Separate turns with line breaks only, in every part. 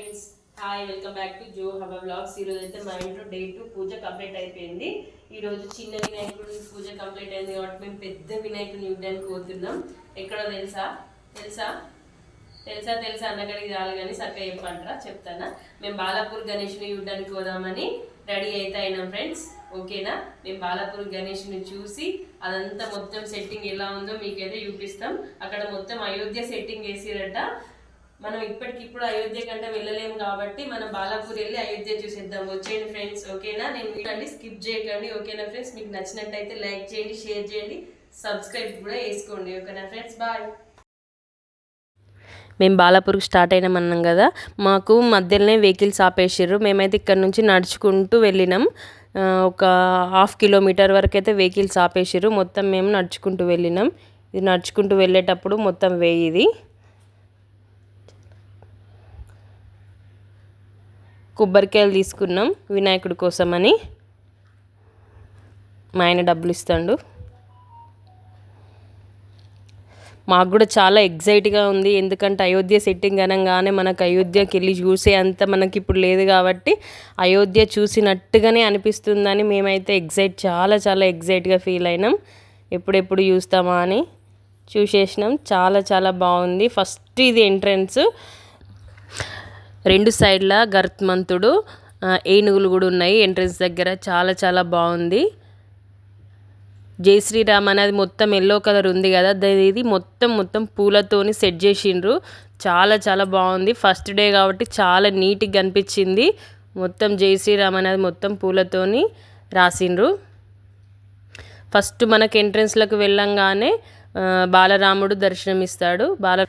Friends. Hi welcome back to జో హబ blogs. ఈరోజు అయితే మా ఇంట్లో డే టు పూజ కంప్లీట్ అయిపోయింది. ఈరోజు చిన్న వినాయకుడి పూజ కంప్లీట్ అయింది కాబట్టి మేము పెద్ద వినాయకుడిని చూడడానికి పోతున్నాం. ఎక్కడో తెలుసా? తెలుసా? తెలుసా? తెలుసా? అన్నగడికి రాలి కానీ చక్కగా చెప్పంటారా? చెప్తానా? మేము బాలాపూర్ గణేష్ని ఇవ్వడానికి పోదామని రెడీ అయితే అయినాం ఫ్రెండ్స్. ఓకేనా? మేము బాలాపూర్ గణేష్ని చూసి అదంతా మొత్తం సెట్టింగ్ ఎలా ఉందో మీకైతే చూపిస్తాం. అక్కడ మొత్తం అయోధ్య సెట్టింగ్ వేసిరట. మనం ఇప్పటికిప్పుడు అయోధ్య కంటే వెళ్ళలేము కాబట్టి మనం బాలాపూర్ వెళ్ళి అయోధ్య చూసేద్దాం. వచ్చేయండి ఫ్రెండ్స్ ఓకేనా? నేను వీడండి స్కిప్ చేయకండి ఓకేనా ఫ్రెండ్స్ మీకు నచ్చినట్టయితే లైక్ చేయండి షేర్ చేయండి సబ్స్క్రైబ్ కూడా వేసుకోండి ఓకేనా ఫ్రెండ్స్ బాయ్ మేము బాలాపూర్కి స్టార్ట్ అయినామన్నాం కదా మాకు మధ్యలోనే వెహికల్స్ ఆపేసారు మేమైతే ఇక్కడ నుంచి నడుచుకుంటూ వెళ్ళినాం. ఒక హాఫ్ కిలోమీటర్ వరకు అయితే వెహికల్స్ ఆపేసారు మొత్తం మేము నడుచుకుంటూ వెళ్ళినాం. ఇది నడుచుకుంటూ వెళ్ళేటప్పుడు మొత్తం వేయి ఇది. కొబ్బరికాయలు తీసుకున్నాం వినాయకుడి కోసమని. మా ఆయన డబ్బులు ఇస్తాడు. మాకు కూడా చాలా ఎగ్జైట్గా ఉంది. ఎందుకంటే అయోధ్య సెట్టింగ్ అనగానే మనకు అయోధ్యకి వెళ్ళి చూసే అంత మనకి ఇప్పుడు లేదు కాబట్టి అయోధ్య చూసినట్టుగానే అనిపిస్తుందని మేమైతే ఎగ్జైట్ చాలా చాలా ఎగ్జైట్గా ఫీల్ అయినాం. ఎప్పుడెప్పుడు చూస్తామా అని చూసేసినాం. చాలా చాలా బాగుంది. ఫస్ట్ ఇది ఎంట్రన్స్. రెండు సైడ్ల గర్త్మంతుడు ఏనుగులు కూడా ఉన్నాయి. ఎంట్రన్స్ దగ్గర చాలా చాలా బాగుంది. జై శ్రీరామ్ అనేది మొత్తం ఎల్లో కలర్ ఉంది కదా. ఇది మొత్తం మొత్తం పూలతోని సెట్ చేసిండ్రు. చాలా చాలా బాగుంది. ఫస్ట్ డే కాబట్టి చాలా నీట్గా కనిపించింది మొత్తం జై శ్రీరామ్ అనేది మొత్తం పూలతోని రాసిండ్రు. ఫస్ట్ మనకు ఎంట్రన్స్లకు వెళ్ళంగానే బాలరాముడు దర్శనమిస్తాడు. బాల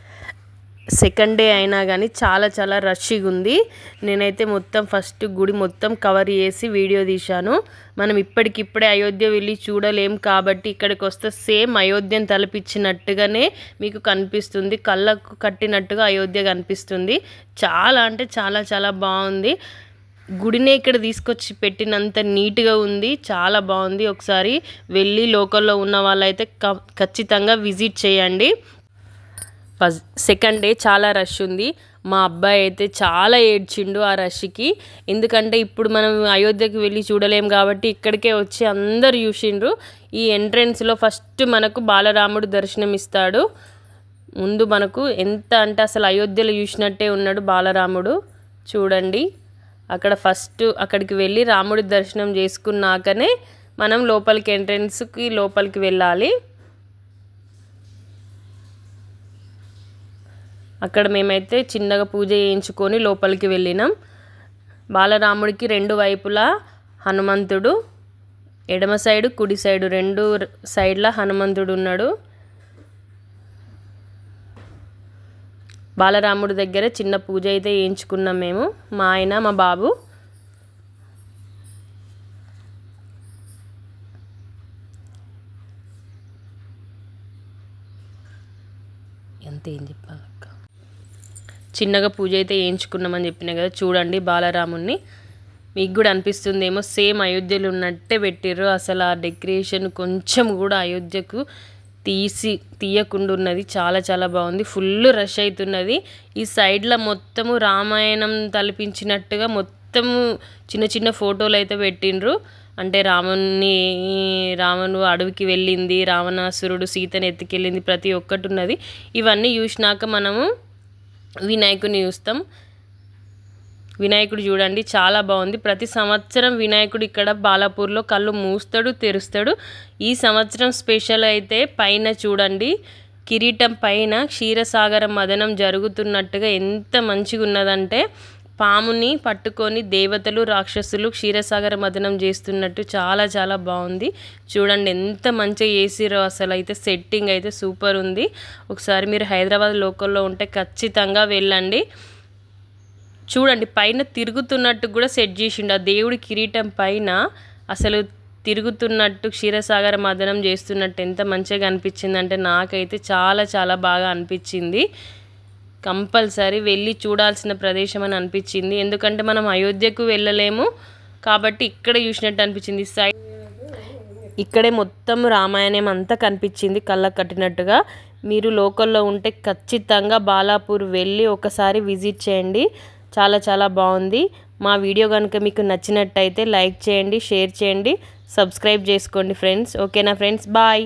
సెకండ్ డే అయినా కానీ చాలా చాలా రష్గా ఉంది. నేనైతే మొత్తం ఫస్ట్ గుడి మొత్తం కవర్ చేసి వీడియో తీశాను. మనం ఇప్పటికిప్పుడే అయోధ్య వెళ్ళి చూడలేం కాబట్టి ఇక్కడికి వస్తే సేమ్ అయోధ్యను తలపించినట్టుగానే మీకు కనిపిస్తుంది. కళ్ళకు కట్టినట్టుగా అయోధ్య కనిపిస్తుంది. చాలా అంటే చాలా చాలా బాగుంది. గుడినే ఇక్కడ తీసుకొచ్చి పెట్టినంత నీట్గా ఉంది. చాలా బాగుంది. ఒకసారి వెళ్ళి లోకల్లో ఉన్న వాళ్ళైతే క- ఖచ్చితంగా విజిట్ చేయండి. ఫస్ట్ సెకండ్ డే చాలా రష్ ఉంది. మా అబ్బాయి అయితే చాలా ఏడ్చిండు ఆ రష్కి ఎందుకంటే ఇప్పుడు మనం అయోధ్యకి వెళ్ళి చూడలేం కాబట్టి ఇక్కడికే వచ్చి అందరు చూసిండ్రు. ఈ ఎంట్రన్స్లో ఫస్ట్ మనకు బాలరాముడు దర్శనం ఇస్తాడు ముందు మనకు ఎంత అంటే అసలు అయోధ్యలో చూసినట్టే ఉన్నాడు బాలరాముడు. చూడండి. అక్కడ ఫస్ట్ అక్కడికి వెళ్ళి రాముడి దర్శనం చేసుకున్నాకనే మనం లోపలికి ఎంట్రన్స్కి లోపలికి వెళ్ళాలి. అక్కడ మేమైతే చిన్నగా పూజ చేయించుకొని లోపలికి వెళ్ళినాం. బాలరాముడికి రెండు వైపులా హనుమంతుడు ఎడమ సైడు కుడి సైడు రెండు సైడ్లా సైడ్ల హనుమంతుడు ఉన్నాడు. బాలరాముడి దగ్గర చిన్న పూజ అయితే వేయించుకున్నాం మేము మా ఆయన మా బాబు. ఎంత ఏం చెప్పాలక్క? చిన్నగా పూజ అయితే వేయించుకున్నామని చెప్పిన కదా చూడండి బాలరాముణ్ణి. మీకు కూడా అనిపిస్తుందేమో సేమ్ అయోధ్యలో ఉన్నట్టే పెట్టిర్రు. అసలు ఆ డెకరేషన్ కొంచెం కూడా అయోధ్యకు తీసి తీయకుండా ఉన్నది చాలా చాలా బాగుంది. ఫుల్ రష్ అవుతున్నది. ఈ సైడ్లో మొత్తము రామాయణం తలపించినట్టుగా మొత్తము చిన్న చిన్న ఫోటోలు అయితే పెట్టిండ్రు. అంటే రాముని రామును అడవికి వెళ్ళింది రావణాసురుడు సీతను ఎత్తుకెళ్ళింది ప్రతి ఒక్కటి ఉన్నది. ఇవన్నీ చూసినాక మనము వినాయకుడిని చూస్తాం. వినాయకుడు చూడండి చాలా బాగుంది. ప్రతి సంవత్సరం వినాయకుడు ఇక్కడ బాలాపూర్లో కళ్ళు మూస్తాడు తెరుస్తాడు. ఈ సంవత్సరం స్పెషల్ అయితే పైన చూడండి కిరీటం పైన క్షీరసాగర మదనం జరుగుతున్నట్టుగా ఎంత మంచిగా ఉన్నదంటే పాముని పట్టుకొని దేవతలు రాక్షసులు క్షీరసాగర మదనం చేస్తున్నట్టు చాలా చాలా బాగుంది. చూడండి ఎంత మంచిగా చేసిరో అసలు. అయితే సెట్టింగ్ అయితే సూపర్ ఉంది. ఒకసారి మీరు హైదరాబాద్ లోకల్లో ఉంటే ఖచ్చితంగా వెళ్ళండి. చూడండి పైన తిరుగుతున్నట్టు కూడా సెట్ చేసిండు. ఆ దేవుడి కిరీటం పైన అసలు తిరుగుతున్నట్టు క్షీరసాగర మదనం చేస్తున్నట్టు ఎంత మంచిగా అనిపించిందంటే నాకైతే చాలా చాలా బాగా అనిపించింది. కంపల్సరీ వెళ్ళి చూడాల్సిన ప్రదేశం అని అనిపించింది. ఎందుకంటే మనం అయోధ్యకు వెళ్ళలేము కాబట్టి ఇక్కడ చూసినట్టు అనిపించింది. సైడ్ ఇక్కడే మొత్తం రామాయణం అంతా కనిపించింది కళ్ళకు కట్టినట్టుగా. మీరు లోకల్లో ఉంటే ఖచ్చితంగా బాలాపూర్ వెళ్ళి ఒకసారి విజిట్ చేయండి. చాలా చాలా బాగుంది. మా వీడియో కనుక మీకు నచ్చినట్టయితే లైక్ చేయండి షేర్ చేయండి సబ్స్క్రైబ్ చేసుకోండి ఫ్రెండ్స్. ఓకేనా ఫ్రెండ్స్? బాయ్.